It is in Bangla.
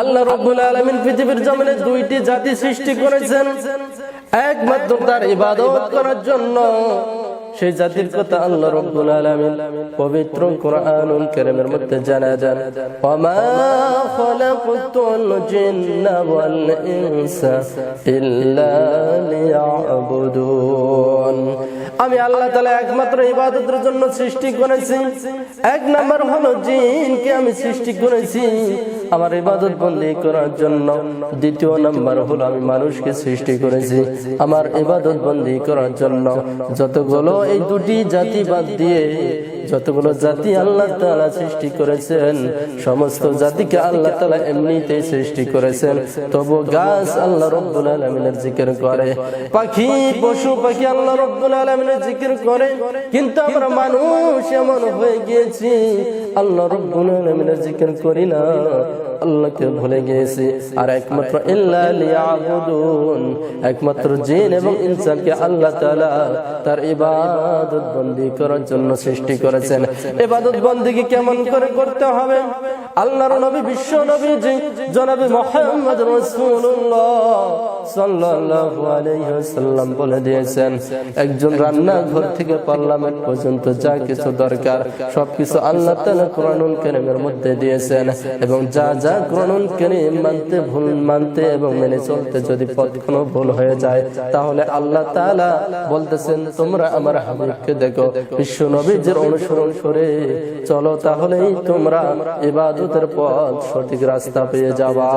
আল্লাহ রব্বুল আলমিন পৃথিবীর জমিনে দুইটি জাতি সৃষ্টি করেছেন। একমাত্র তার ইবাদত করার জন্য। সেই জাতির কথা আল্লাহ রব্বুল পবিত্র মধ্যে জানা যান। আমি আল্লাহ একমাত্র ইবাদতের জন্য সৃষ্টি করেছি। এক নাম্বার হলো জিনকে আমি সৃষ্টি করেছি। আমার ইবাদত বন্দী করার জন্য দ্বিতীয় নাম্বার হলো আমি মানুষকে সৃষ্টি করেছি। আমার ইবাদত বন্দী করার জন্য যতগুলো এই দুটি জাতি বাদ দিয়ে যতগুলো জাতি আল্লাহ তালা সৃষ্টি করেছেন, সমস্ত জাতিকে আল্লাহ তালা এমনিতেই সৃষ্টি করেছেন। তবু গাছ আল্লাহ রব্বুল আলামিনের জিকির করে। পাখি, পশু, পাখি আল্লাহ রব্বুল আলামিনের জিকির করে। কিন্তু আমরা মানুষ এমন হয়ে গিয়েছি, আল্লাহ রব্বুল আলামিনের জিকির করি না। আল্লাহকে ভুলে গিয়েছি। আর একমাত্র একমাত্র জিন এবং ইনসানকে আল্লাহ তার ইবাদত বন্দি করার জন্য সৃষ্টি করেছেন। ইবাদত বন্দিকে কেমন করে করতে হবে? আল্লাহর নবী বিশ্ব নবী জনাবি মোহাম্মদ রাসূলুল্লাহ। সাল্লাল্লাহু আলাইহি ওয়াসাল্লাম বলে দিয়েছেন, একজন রান্নাঘর থেকে পার্লামেন্ট পর্যন্ত যা কিছু দরকার, সবকিছু আল্লাহ তাআলা কোরআনুল কারীমের মধ্যে দিয়েছেন এবং যা যা কোরআনুল কারীম মানতে ভুল মানতে এবং মেনে চলতে যদি পথ কোনো ভুল হয়ে যায়, তাহলে আল্লাহ তাআলা বলতেছেন, তোমরা আমার হাবিবকে দেখো, বিশ্ব নবীর অনুসরণ করে চলো তাহলেই তোমরা ইবাদতের পথ সঠিক রাস্তা পেয়ে যাবা।